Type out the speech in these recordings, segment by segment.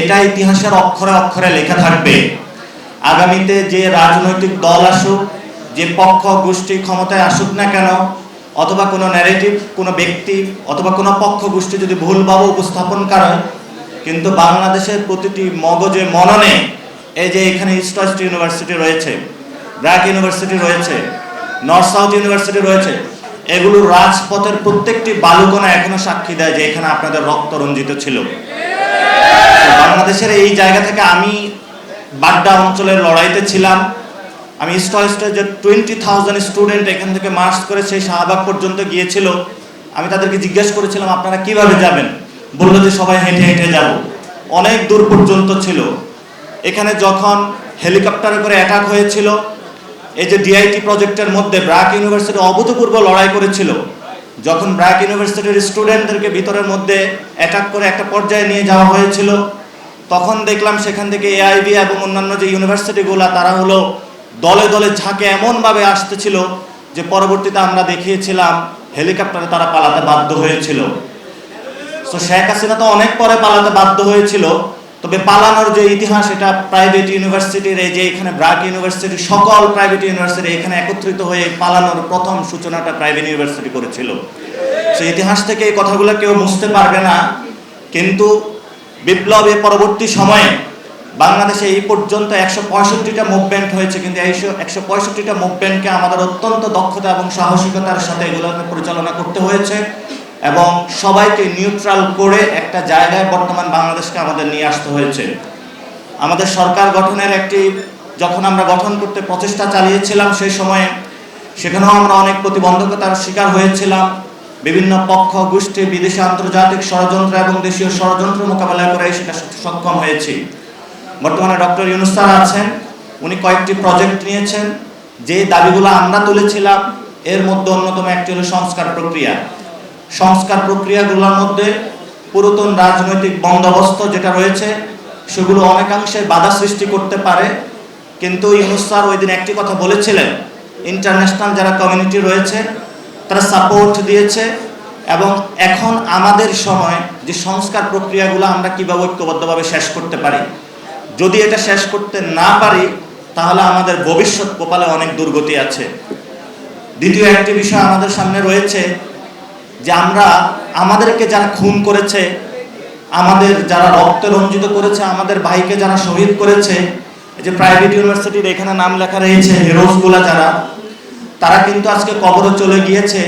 এটা ইতিহাসের অক্ষরে অক্ষরে লেখা থাকবে। আগামীতে যে রাজনৈতিক দল আসুক, যে পক্ষ, গোষ্ঠী ক্ষমতায় আসুক না কেন, অথবা কোনো ন্যারেটিভ কোনো ব্যক্তি, অথবা কোনো পক্ষ, গোষ্ঠী যদি ভুলভাবে উপস্থাপন করে, কিন্তু বাংলাদেশের প্রতিটি মগজে, মননে এই যে এখানে ইস্ট ওয়েস্ট ইউনিভার্সিটি রয়েছে ব্র্যাক ইউনিভার্সিটি রয়েছে নর্থ সাউথ ইউনিভার্সিটি রয়েছে, এগুলো রাজপথের প্রত্যেকটি বালুকণা এখনও সাক্ষী দেয় যে এখানে আপনাদের রক্ত রঞ্জিত ছিল। বাংলাদেশের এই জায়গা থেকে আমি বাড্ডা অঞ্চলের লড়াইতে ছিলাম। আমি ওয়েস্টে যে টোয়েন্টি থাউজেন্ড স্টুডেন্ট এখান থেকে মার্চ করে সেই শাহবাগ পর্যন্ত গিয়েছিল। আমি তাদেরকে জিজ্ঞেস করেছিলাম, আপনারা কীভাবে যাবেন? বলল যে, সবাই হেঁটে হেঁটে যাব। অনেক দূর পর্যন্ত ছিল। এখানে যখন হেলিকপ্টারে করে অ্যাটাক হয়েছিল, এই যে ডিআইটি প্রজেক্টের মধ্যে ব্র্যাক ইউনিভার্সিটি অভূতপূর্ব লড়াই করেছিল, যখন ব্র্যাক ইউনিভার্সিটির স্টুডেন্টদেরকে ভিতরের মধ্যে অ্যাটাক করে একটা পর্যায়ে নিয়ে যাওয়া হয়েছিল তখন দেখলাম সেখান থেকে এআইবি এবং অন্যান্য যে ইউনিভার্সিটিগুলো, তারা হলো দলে দলে ঝাঁকে এমনভাবে আসতেছিল যে পরবর্তীতে আমরা দেখিয়েছিলাম হেলিকপ্টারে তারা পালাতে বাধ্য হয়েছিল। তো শেখ হাসিনা তো অনেক পরে পালাতে বাধ্য হয়েছিল, তবে পালানোর যে ইতিহাস, এটা প্রাইভেট ইউনিভার্সিটির এই যে এখানে ব্রাক ইউনিভার্সিটি, সকল প্রাইভেট ইউনিভার্সিটি এখানে একত্রিত হয়ে পালানোর প্রথম সূচনাটা প্রাইভেট ইউনিভার্সিটি করেছিল। সেই ইতিহাস থেকে এই কথাগুলো কেউ বুঝতে পারবে না, কিন্তু বিপ্লবের পরবর্তী সময়ে বাংলাদেশে এই পর্যন্ত একশো পঁয়ষট্টিটা মুভমেন্ট হয়েছে, কিন্তু এই একশো পঁয়ষট্টিটা মুভমেন্টকে আমাদের অত্যন্ত দক্ষতা এবং সাহসিকতার সাথে এগুলোকে পরিচালনা করতে হয়েছে এবং সবাইকে নিউট্রাল করে একটা জায়গায় বর্তমান বাংলাদেশকে আমাদের নিয়ে আসতে হয়েছে। আমাদের সরকার গঠনের একটি যখন আমরা গঠন করতে প্রচেষ্টা চালিয়েছিলাম, সেই সময়ে সেখানেও আমরা অনেক প্রতিবন্ধকতার শিকার হয়েছিলাম। বিভিন্ন পক্ষ, গোষ্ঠী, বিদেশি, আন্তর্জাতিক ষড়যন্ত্র এবং দেশীয় ষড়যন্ত্র মোকাবেলা করে সেটা সক্ষম হয়েছি। বর্তমানে ডক্টর ইউনুস স্যার আছেন, উনি কয়েকটি প্রজেক্ট নিয়েছেন। যে দাবিগুলো আমরা তুলেছিলাম, এর মধ্যে অন্যতম একটি হলো সংস্কার প্রক্রিয়া। সংস্কার প্রক্রিয়াগুলোর মধ্যে পুরাতন রাজনৈতিক বন্দোবস্ত যেটা রয়েছে, সেগুলো অনেকাংশে বাধা সৃষ্টি করতে পারে। কিন্তু ইউনুস স্যার ওই দিন একটি কথা বলেছিলেন, ইন্টারন্যাশনাল যারা কমিউনিটি রয়েছে তারা সাপোর্ট দিয়েছে এবং এখন আমাদের সময় যে সংস্কার প্রক্রিয়াগুলো আমরা কীভাবে ঐক্যবদ্ধভাবে শেষ করতে পারি। যদি এটা শেষ করতে না পারি, তাহলে আমাদের ভবিষ্যৎ কপালে অনেক দুর্গতি আছে। দ্বিতীয় একটি বিষয় আমাদের সামনে রয়েছে, যে আমরা আমাদেরকে যারা খুন করেছে, আমাদের যারা রক্তে রঞ্জিত করেছে, আমাদের ভাইকে যারা শহীদ করেছে যে প্রাইভেট ইউনিভার্সিটির এখানে নাম লেখা রয়েছে, হিরোজগুলা যারা তারা কিন্তু আজকে কবরে চলে গিয়েছে।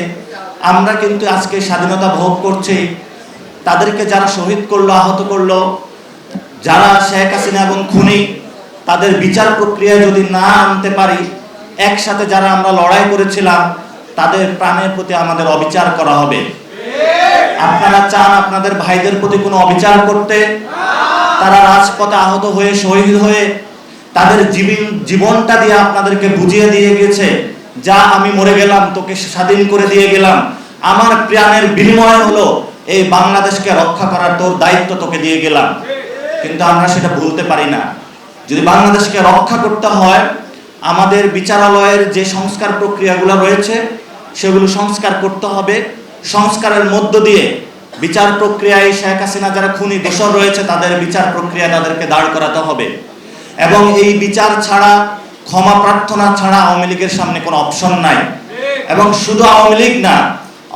আমরা কিন্তু আজকে স্বাধীনতা ভোগ করছি। তাদেরকে যারা শহীদ করল, আহত করল, যারা শেখ হাসিনা এবং খুনি, তাদের বিচার প্রক্রিয়া যদি না আনতে পারি, একসাথে যারা আমরা লড়াই করেছিলাম, তাদের প্রাণের প্রতি আমাদের অবিচার করা হবে। আপনারা চান আপনাদের ভাইদের প্রতি কোনো অবিচার করতে? তারা রাজপথে আহত হয়ে, শহীদ হয়ে তাদের জীবন জীবনটা দিয়ে আপনাদেরকে বুঝিয়ে দিয়ে গেছে যা আমি মরে গেলাম, তোকে স্বাধীন করে দিয়ে গেলাম। আমার প্রাণের বিনিময় হলো এই বাংলাদেশকে রক্ষা করার তোর দায়িত্ব তোকে দিয়ে গেলাম। কিন্তু আমরা সেটা ভুলতে পারি না। যদি বাংলাদেশকে রক্ষা করতে হয়, আমাদের বিচারালয়ের যে সংস্কার প্রক্রিয়াগুলো রয়েছে, সেগুলো সংস্কার করতে হবে। সংস্কারের মধ্য দিয়ে বিচার প্রক্রিয়ায় শেখ হাসিনা যারা খুনি দোষর রয়েছে, তাদের বিচার প্রক্রিয়া তাদেরকে দাঁড় করাতে হবে। এবং এই বিচার ছাড়া ক্ষমা প্রার্থনা ছাড়া আওয়ামী লীগের সামনে কোনো অপশন নাই। এবং শুধু আওয়ামী লীগ না,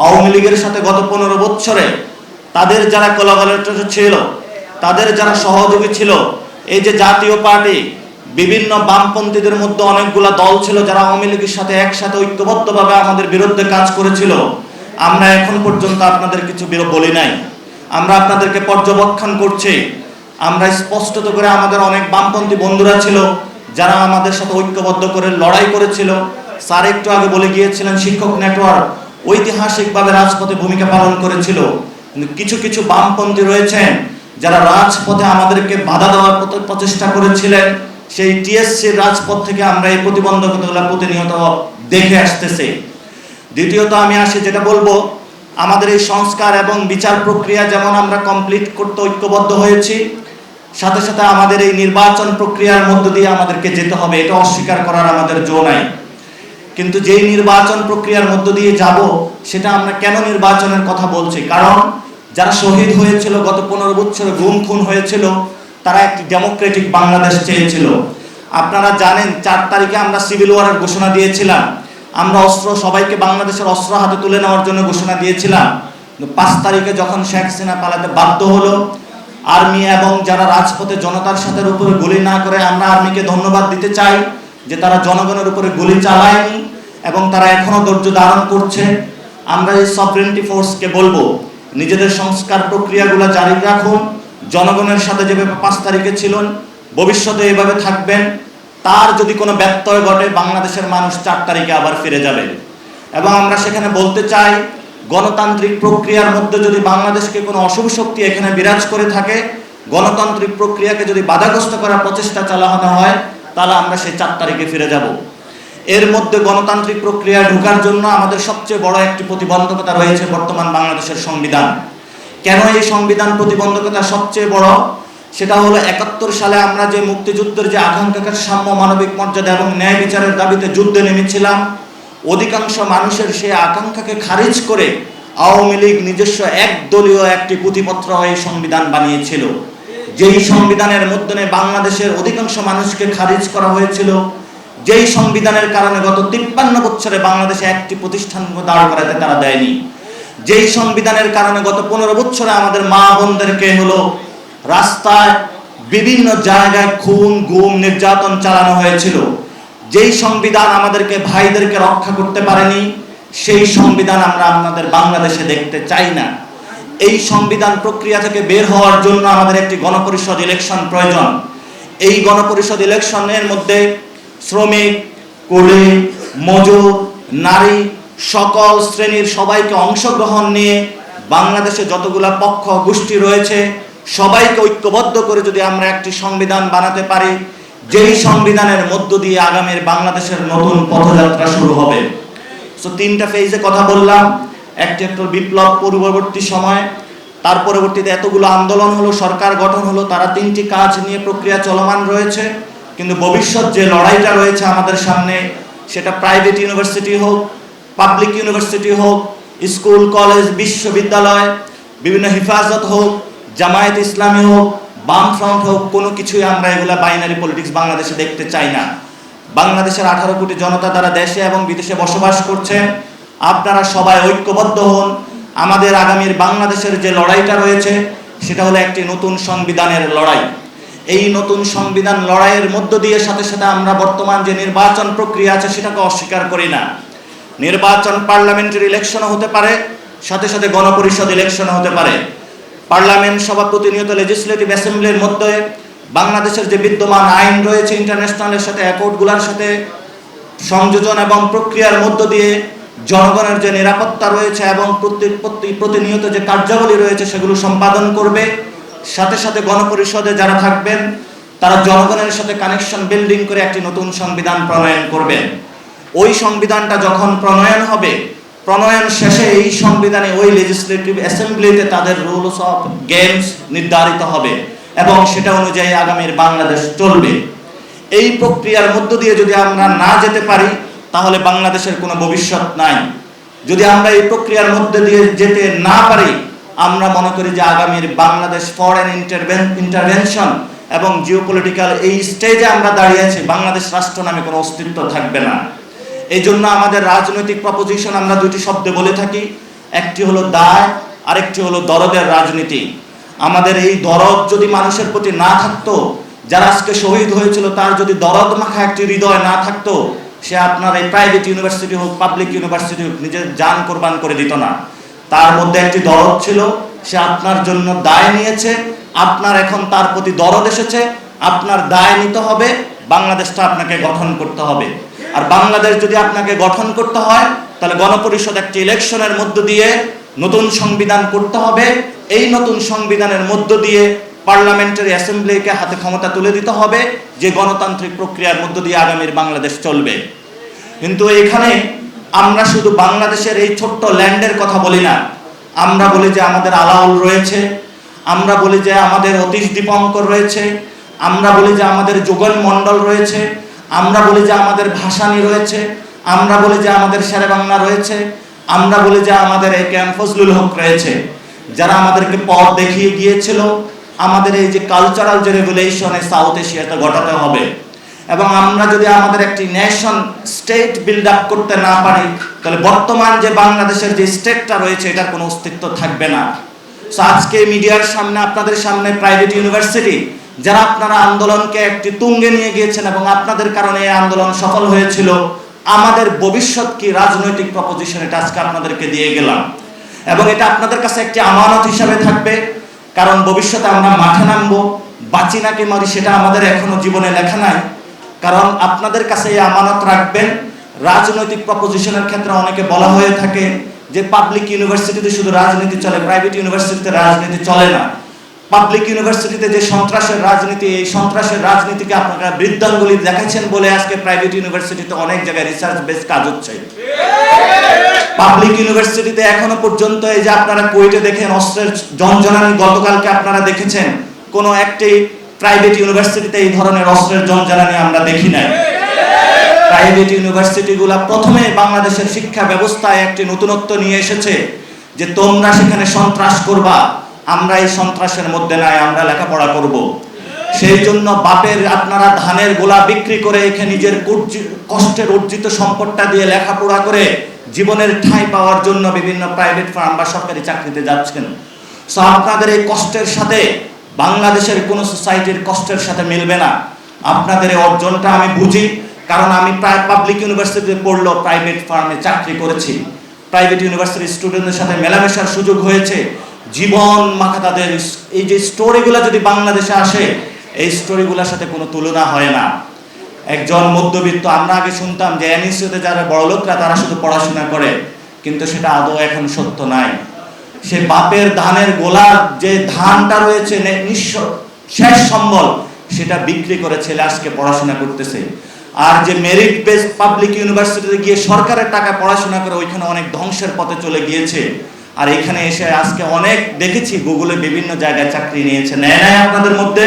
আওয়ামী লীগের সাথে গত পনেরো বছরে তাদের যারা কোলাবরেটর ছিল, তাদের যারা সহযোগী ছিল, এই যে জাতীয় পার্টি, বিভিন্ন বামপন্থীদের মধ্যে অনেকগুলা দল ছিল যারা আওয়ামী লীগের সাথে একসাথে ঐক্যবদ্ধভাবে আমাদের বিরুদ্ধে কাজ করেছিল। আমরা এখন পর্যন্ত আপনাদের কিছু বলি নাই। আমরা আপনাদেরকে পর্যবেক্ষণ করছি। আমরা স্পষ্টত করে আমাদের অনেক বামপন্থী বন্ধুরা ছিল যারা আমাদের সাথে ঐক্যবদ্ধ করে লড়াই করেছিল, স্যার একটু আগে বলে গিয়েছিলেন, শিক্ষক নেটওয়ার্ক ঐতিহাসিকভাবে রাজপথে ভূমিকা পালন করেছিল। কিছু কিছু বামপন্থী রয়েছেন, যারা রাজপথে আমাদেরকে বাধা দেওয়ার প্রচেষ্টা করেছিলেন। সেই টিএসসির রাজপথ থেকে আমরা এই প্রতিবন্ধকতাগুলো প্রতিনিয়ত দেখে আসতেছি। দ্বিতীয়ত আমি আসি যেটা বলব, আমাদের এই সংস্কার এবং বিচার প্রক্রিয়া যেমন আমরা কমপ্লিট করতে ঐক্যবদ্ধ হয়েছি সাথে সাথে আমাদের এই নির্বাচন প্রক্রিয়ার মধ্য দিয়ে আমাদেরকে যেতে হবে, এটা অস্বীকার করার আমাদের জো নাই। কিন্তু যেই নির্বাচন প্রক্রিয়ার মধ্য দিয়ে যাব, সেটা আমরা কেন নির্বাচনের কথা বলছি? কারণ যারা শহীদ হয়েছিল, গত পনেরো বছরে গুম খুন হয়েছিল, তারা একটি ডেমোক্রেটিক বাংলাদেশ চেয়েছিল। আপনারা জানেন, চার তারিখে আমরা সিভিল ওয়ারের ঘোষণা দিয়েছিলাম। আমরা অস্ত্র, সবাইকে বাংলাদেশের অস্ত্র হাতে তুলে নেওয়ার জন্য ঘোষণা দিয়েছিলাম। পাঁচ তারিখে যখন শেখ হাসিনা পালাতে বাধ্য হলো আর্মি এবং যারা রাজপথে জনতার সাথে উপরে গুলি না করে আমরা আর্মিকে ধন্যবাদ দিতে চাই যে তারা জনগণের উপরে গুলি চালায়নি এবং তারা এখনও ধৈর্য ধারণ করছে। আমরা এই সফরেন্টি ফোর্সকে বলব, নিজেদের সংস্কার প্রক্রিয়াগুলো জারি রাখুন, জনগণের সাথে যেভাবে পাঁচ তারিখে ছিলেন, ভবিষ্যতে এভাবে থাকবেন, তার যদি কোনো ব্যত্যয় ঘটে, বাংলাদেশের মানুষ চার তারিখে আবার ফিরে যাবে। এবং আমরা সেখানে বলতে চাই গণতান্ত্রিক প্রক্রিয়ার মধ্যে যদি বাংলাদেশকে কোনো অশুভ শক্তি এখানে বিরাজ করে থাকে, গণতান্ত্রিক প্রক্রিয়াকে যদি বাধাগ্রস্ত করার প্রচেষ্টা চালানো হয়, তাহলে আমরা সেই চার তারিখে ফিরে যাব। এর মধ্যে গণতান্ত্রিক প্রক্রিয়া ঢোকার জন্য আমাদের সবচেয়ে বড় একটি প্রতিবন্ধকতা রয়েছে বর্তমান বাংলাদেশের সংবিধান। কেন এই সংবিধান প্রতিবন্ধকতা সবচেয়ে বড়? সেটা হলো একাত্তর সালে আমরা যে মুক্তিযুদ্ধের যে আকাঙ্ক্ষার সাম্য মানবিক মর্যাদা এবং ন্যায় বিচারের দাবিতে যুদ্ধে নেমেছিলাম অধিকাংশ মানুষের সেই আকাঙ্ক্ষাকে খারিজ করে আওয়ামী লীগ নিজস্ব একদলীয় একটি পুঁথিপত্র হয়ে সংবিধান বানিয়েছিল। যেই সংবিধানের মধ্যে বাংলাদেশের অধিকাংশ মানুষকে খারিজ করা হয়েছিল, যেই সংবিধানের কারণে গত তিপ্পান্ন বছরে বাংলাদেশে একটি প্রতিষ্ঠান দাঁড় করাতে তারা দেয়নি। যেই সংবিধানের কারণে গত পনেরো বছরে আমাদের মা বোনদেরকে হলো রাস্তায় বিভিন্ন জায়গায় খুন, গুম, নির্যাতন চালানো হয়েছিল। যেই সংবিধান আমাদেরকে ভাইদেরকে রক্ষা করতে পারেনি, সেই সংবিধান আমরা আমাদের বাংলাদেশে দেখতে চাই না। এই সংবিধান প্রক্রিয়া থেকে বের হওয়ার জন্য আমাদের একটি গণপরিষদ ইলেকশন প্রয়োজন। এই গণপরিষদ ইলেকশনের মধ্যে শ্রমিক কুলি মজুর, নারী, সকল শ্রেণির সবাইকে অংশগ্রহণ নিয়ে বাংলাদেশে যতগুলা পক্ষ গোষ্ঠী রয়েছে, সবাইকে ঐক্যবদ্ধ করে যদি আমরা একটি সংবিধান বানাতে পারি যেই সংবিধানের মধ্য দিয়ে আগামীর বাংলাদেশের নতুন পথযাত্রা শুরু হবে। সো তিনটা ফেজে কথা বললাম। একটি একটা বিপ্লব পূর্ববর্তী সময়। তার পরবর্তীতে এতগুলো আন্দোলন হলো, সরকার গঠন হলো, তারা তিনটি কাজ নিয়ে প্রক্রিয়া চলমান রয়েছে। কিন্তু ভবিষ্যৎ যে লড়াইটা রয়েছে আমাদের সামনে, সেটা প্রাইভেট ইউনিভার্সিটি হোক পাবলিক ইউনিভার্সিটি হোক স্কুল কলেজ বিশ্ববিদ্যালয়, বিভিন্ন হেফাজত হোক, জামায়াত ইসলামী হোক বামফ্রন্ট হোক, কোনো কিছুই আমরা এগুলা বাইনারি পলিটিক্স বাংলাদেশে দেখতে চাই না। বাংলাদেশের আঠারো কোটি জনতা তারা দেশে এবং বিদেশে বসবাস করছেন আপনারা সবাই ঐক্যবদ্ধ হন। আমাদের আগামীর বাংলাদেশের যে লড়াইটা রয়েছে, সেটা হলো একটি নতুন সংবিধানের লড়াই। এই নতুন সংবিধান লড়াইয়ের মধ্য দিয়ে সাথে সাথে আমরা বর্তমান যে নির্বাচন প্রক্রিয়া আছে, সেটাকে অস্বীকার করি না। নির্বাচন পার্লামেন্টের ইলেকশনও হতে পারে, সাথে সাথে গণপরিষদ ইলেকশনও হতে পারে। পার্লামেন্ট সভা প্রতিনিয়ত লেজিসলেটিভ অ্যাসেম্বলির মধ্যে বাংলাদেশের যে বিদ্যমান আইন রয়েছে ইন্টারন্যাশনালের সাথে অ্যাকর্ডগুলোর সাথে সংযোজন এবং প্রক্রিয়ার মধ্য দিয়ে জনগণের যে নিরাপত্তা রয়েছে এবং প্রতি- প্রতি- প্রতিনিয়ত যে কার্যাবলী রয়েছে সেগুলো সম্পাদন করবে। সাথে সাথে গণপরিষদে যারা থাকবেন, তারা জনগণের সাথে কানেকশন বিল্ডিং করে একটি নতুন সংবিধান প্রণয়ন করবেন। ওই সংবিধানটা যখন প্রণয়ন হবে প্রণয়ন শেষে এই সংবিধানে ওই লেজিসলেটিভ অ্যাসেম্বলিতে তাদের রুলস অফ গেমস নির্ধারিত হবে এবং সেটা অনুযায়ী আগামীর বাংলাদেশ চলবে। এই প্রক্রিয়ার মধ্য দিয়ে যদি আমরা না যেতে পারি, তাহলে বাংলাদেশের কোনো ভবিষ্যৎ নাই। যদি আমরা এই প্রক্রিয়ার মধ্যে দিয়ে যেতে না পারি, আমরা মনে করি যে আগামীর বাংলাদেশ ফরেন ইন্টারভেন ইন্টারভেনশন এবং জিওপলিটিক্যাল এই স্টেজে আমরা দাঁড়িয়ে আছি, বাংলাদেশ রাষ্ট্র নামে কোনো অস্তিত্ব থাকবে না। এই জন্য আমাদের রাজনৈতিক প্রপোজিশন আমরা দুটি শব্দে বলে থাকি। একটি হলো দায়, আরেকটি হলো দরদের রাজনীতি। আমাদের এই দরদ যদি মানুষের প্রতি না থাকতো, যারা আজকে শহীদ হয়েছিল, তার যদি দরদ মাখা একটি হৃদয় না থাকতো, সে আপনার এই প্রাইভেট ইউনিভার্সিটি হোক পাবলিক ইউনিভার্সিটি হোক, নিজের যান কোরবান করে দিত না। তার মধ্যে একটি দরদ ছিল, সে আপনার জন্য দায় নিয়েছে, আপনার এখন তার প্রতি দরদ এসেছে, আপনার দায় নিতে হবে, বাংলাদেশটা আপনাকে গঠন করতে হবে। আর বাংলাদেশ যদি আপনাকে গঠন করতে হয়, তাহলে গণপরিষদ একটি ইলেকশনের মধ্য দিয়ে নতুন সংবিধান করতে হবে। এই নতুন সংবিধানের মধ্য দিয়ে পার্লামেন্টারি অ্যাসেম্বলিকে হাতে ক্ষমতা তুলে দিতে হবে, যে গণতান্ত্রিক প্রক্রিয়ার মধ্য দিয়ে আগামীর বাংলাদেশ চলবে। কিন্তু এখানে আমরা শুধু বাংলাদেশের এই ছোট্ট ল্যান্ডের কথা বলি না। আমরা বলি যে আমাদের আলাউল রয়েছে, আমরা বলি যে আমাদের অতীশ দীপঙ্কর রয়েছে, আমরা বলি যে আমাদের যোগন মণ্ডল রয়েছে আমরা বলি যে আমাদের ভাসানী রয়েছে, আমরা বলি যে আমাদের শেরেবাংলা রয়েছে, আমরা বলি যে আমাদের এই কে এম ফজলুল হক রয়েছে। যারা আমাদেরকে পথ দেখিয়ে গিয়েছিল, আমাদের এই যে কালচারাল যে রেগুলেশন সাউথ এশিয়াতে ঘটাতে হবে। এবং আমরা যদি আমাদের একটি ন্যাশন স্টেট বিল্ড আপ করতে না পারি, তাহলে বর্তমান যে বাংলাদেশের যে স্টেটটা রয়েছে, এটার কোনো অস্তিত্ব থাকবে না। আজকে মিডিয়ার সামনে, আপনাদের সামনে প্রাইভেট ইউনিভার্সিটি যারা আপনারা আন্দোলনকে একটি তুঙ্গে নিয়ে গিয়েছেন এবং আপনাদের কারণে এই আন্দোলন সফল হয়েছিল, আমাদের ভবিষ্যৎ কি রাজনৈতিক প্রপোজিশন এটা আজকে আপনাদেরকে দিয়ে গেলাম। এবং এটা আপনাদের কাছে একটি আমানত হিসাবে থাকবে, কারণ ভবিষ্যতে আমরা মাঠে নামবো, বাঁচি নাকি মারি সেটা আমাদের এখনও জীবনে লেখা নাই। কারণ আপনাদের কাছে এই আমানত রাখবেন, রাজনৈতিক প্রপোজিশনের ক্ষেত্রে অনেকে বলা হয়ে থাকে যে পাবলিক ইউনিভার্সিটিতে শুধু রাজনীতি চলে প্রাইভেট ইউনিভার্সিটিতে রাজনীতি চলে না। পাবলিক ইউনিভার্সিটিতে যে সন্ত্রাসের রাজনীতি, এই সন্ত্রাসের রাজনীতিকে আপনারা বৃদ্ধাঙ্গুলি দেখাচ্ছেন বলে আজকে প্রাইভেট ইউনিভার্সিটিতে অনেক জায়গায় রিসার্চ বেস কাজ হচ্ছে। পাবলিক ইউনিভার্সিটিতে এখনও পর্যন্ত এই যে আপনারা কুয়েটে দেখেন, অস্ত্রের জনজনানি গতকালকে আপনারা দেখেছেন, কোনো একটি প্রাইভেট ইউনিভার্সিটিতে এই ধরনের অস্ত্রের জনজনানি আমরা দেখি নাই। প্রাইভেট ইউনিভার্সিটিগুলো প্রথমে বাংলাদেশের শিক্ষা ব্যবস্থায় একটি নতুনত্ব নিয়ে এসেছে, যে তোমরা সেখানে সন্ত্রাস করবা। আমরা এই সন্ত্রাসের মধ্যে নাই, আমরা লেখাপড়া করব। সেই জন্য বাপের, আপনারা ধানের গোলা বিক্রি করে এখানে নিজের কষ্টের অর্জিত সম্পদটা দিয়ে লেখাপড়া করে জীবনের ঠাঁই পাওয়ার জন্য বিভিন্ন প্রাইভেট ফার্ম বা সরকারি চাকরিতে যাচ্ছেন। সো আপনাদের এই কষ্টের সাথে বাংলাদেশের কোনো সোসাইটির কষ্টের সাথে মিলবে না। আপনাদের এই অর্জনটা আমি বুঝি, কারণ আমি প্রায় পাবলিক ইউনিভার্সিটিতে পড়ল প্রাইভেট ফার্মে চাকরি করেছি। প্রাইভেট ইউনিভার্সিটির স্টুডেন্টদের সাথে মেলামেশার সুযোগ হয়েছে। জীবন মাখা তাদের এই যে স্টোরিগুলো যদি বাংলাদেশে আসে, এই স্টোরিগুলোর সাথে কোনো তুলনা হয় না। একজন মধ্যবিত্ত, আমরা আগে শুনতাম যে এনএসইউতে যারা বড়লোকরা তারা শুধু পড়াশোনা করে, কিন্তু সেটা আদৌ এখন সত্য নাই। সে বাপের ধানের গোলার যে ধানটা রয়েছে নিঃস্ব, শেষ সম্বল, সেটা বিক্রি করে ছেলে আজকে পড়াশোনা করতেছে। আর যে মেরিট বেস পাবলিক ইউনিভার্সিটিতে গিয়ে সরকারের টাকা পড়াশোনা করে, ওইখানে অনেক ধ্বংসের পথে চলে গিয়েছে। আর এখানে এসে আজকে অনেক দেখেছি, গুগলে বিভিন্ন জায়গায় চাকরি নিয়েছে। নেয় নাই আপনাদের মধ্যে?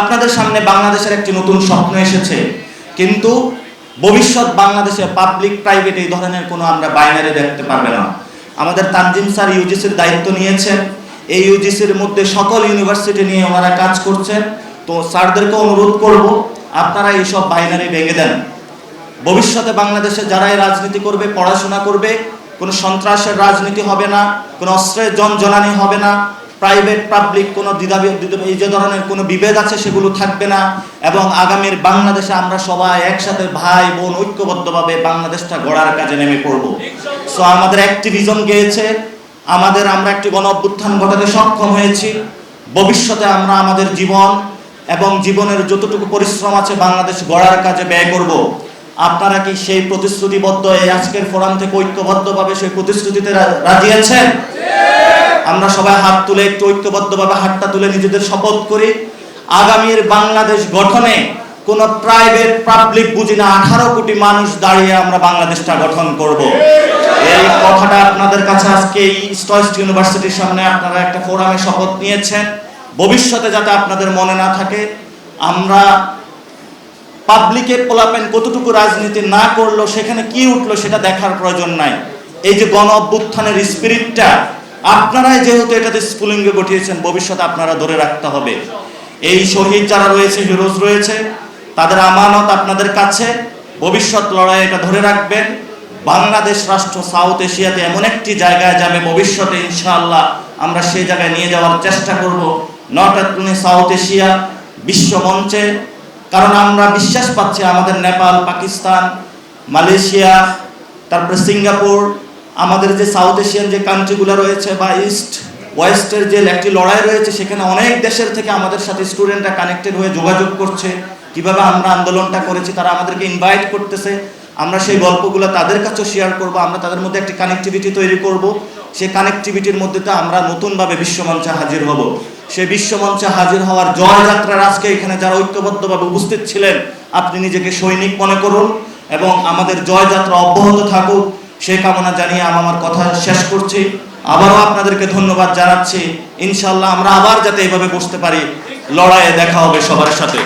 আপনাদের সামনে বাংলাদেশের একটি নতুন স্বপ্ন এসেছে। কিন্তু ভবিষ্যৎ বাংলাদেশে পাবলিক প্রাইভেট এই ধরনের কোনো আমরা বাইনারি দেখতে পারবে না। আমাদের তানজিম স্যার ইউজিসির দায়িত্ব নিয়েছেন এই ইউজিসির মধ্যে সকল ইউনিভার্সিটি নিয়ে ওনারা কাজ করছেন তো স্যারদেরকে অনুরোধ করব, আপনারা এইসব বাইনারি ভেঙে দেন। ভবিষ্যতে বাংলাদেশে যারাই রাজনীতি করবে, পড়াশোনা করবে কোনো সন্ত্রাসের রাজনীতি হবে না, কোনো অস্ত্রের জনজনানি হবে না প্রাইভেট পাবলিক কোনো দ্বিধা এই যে ধরনের কোনো বিভেদ আছে সেগুলো থাকবে না এবং আগামীর বাংলাদেশে আমরা সবাই একসাথে ভাই বোন ঐক্যবদ্ধভাবে বাংলাদেশটা গড়ার কাজে নেমে পড়ব। সো আমাদের অ্যাক্টিভিজম গিয়েছে, আমাদের আমরা একটি গণ অভ্যুত্থান ঘটাতে সক্ষম হয়েছি। ভবিষ্যতে আমরা আমাদের জীবন এবং জীবনের যতটুকু পরিশ্রম আছে বাংলাদেশ গড়ার কাজে ব্যয় করব। আপনারা কি সেই প্রতিশ্রুতিবদ্ধ এই আজকের ফোরাম থেকে ঐক্যবদ্ধভাবে সেই প্রতিশ্রুতিতে রাজি আছেন? আমরা সবাই হাত তুলে একটু ঐক্যবদ্ধভাবে হাতটা তুলে নিজেদের শপথ করি। আগামীর বাংলাদেশ গঠনে কোন প্রাইভেট পাবলিক বুঝি না, আঠারো কোটি মানুষ দাঁড়িয়ে আমরা বাংলাদেশটা গঠন করব। এই কথাটা আপনাদের কাছে আজকে এই স্টয়েস্ট ইউনিভার্সিটির সামনে আপনারা একটা ফোরামে শপথ নিয়েছেন। ভবিষ্যতে যাতে আপনাদের মনে না থাকে, আমরা পাবলিকের পোলাপেন কতটুকু রাজনীতি না করল, সেখানে কি উঠল সেটা দেখার প্রয়োজন নাই। এই যে গণ অভ্যুত্থানের স্পিরিটটা, আপনারাই যেহেতু এটাতে স্ফুলিঙ্গ ঘটিয়েছেন ভবিষ্যতে আপনারা ধরে রাখতে হবে। এই শহীদ যারা রয়েছে, হিরোজ রয়েছে, তাদের আমানত আপনাদের কাছে। ভবিষ্যৎ লড়াই এটা ধরে রাখবেন। বাংলাদেশ রাষ্ট্র সাউথ এশিয়াতে এমন একটি জায়গায় যাবে, ভবিষ্যতে ইনশাআল্লাহ আমরা সেই জায়গায় নিয়ে যাওয়ার চেষ্টা করব। নট অনলি সাউথ এশিয়া বিশ্ব মঞ্চে কারণ আমরা বিশ্বাস পাচ্ছি আমাদের নেপাল, পাকিস্তান, মালয়েশিয়া, তারপরে সিঙ্গাপুর, আমাদের যে সাউথ এশিয়ান যে কান্ট্রিগুলো রয়েছে বা ইস্ট ওয়েস্টের যে একটি লড়াই রয়েছে, সেখানে অনেক দেশের থেকে আমাদের সাথে স্টুডেন্টরা কানেক্টেড হয়ে যোগাযোগ করছে, কীভাবে আমরা আন্দোলনটা করেছি, তারা আমাদেরকে ইনভাইট করতেছে। আমরা সেই গল্পগুলো তাদের কাছেও শেয়ার করব, আমরা তাদের মধ্যে একটি কানেক্টিভিটি তৈরি করব। সেই কানেক্টিভিটির মধ্যে তো আমরা নতুনভাবে বিশ্বমঞ্চে হাজির হব। সেই বিশ্বমঞ্চে হাজির হওয়ার জয়যাত্রার আজকে এখানে যারা ঐক্যবদ্ধভাবে উপস্থিত ছিলেন, আপনি নিজেকে সৈনিক মনে করুন এবং আমাদের জয়যাত্রা অব্যাহত থাকুক। সেই কামনা জানিয়ে আমি আমার কথা শেষ করছি। আবারও আপনাদেরকে ধন্যবাদ জানাচ্ছি। ইনশাল্লাহ আমরা আবার যাতে এভাবে বসতে পারি, লড়াইয়ে দেখা হবে সবার সাথে।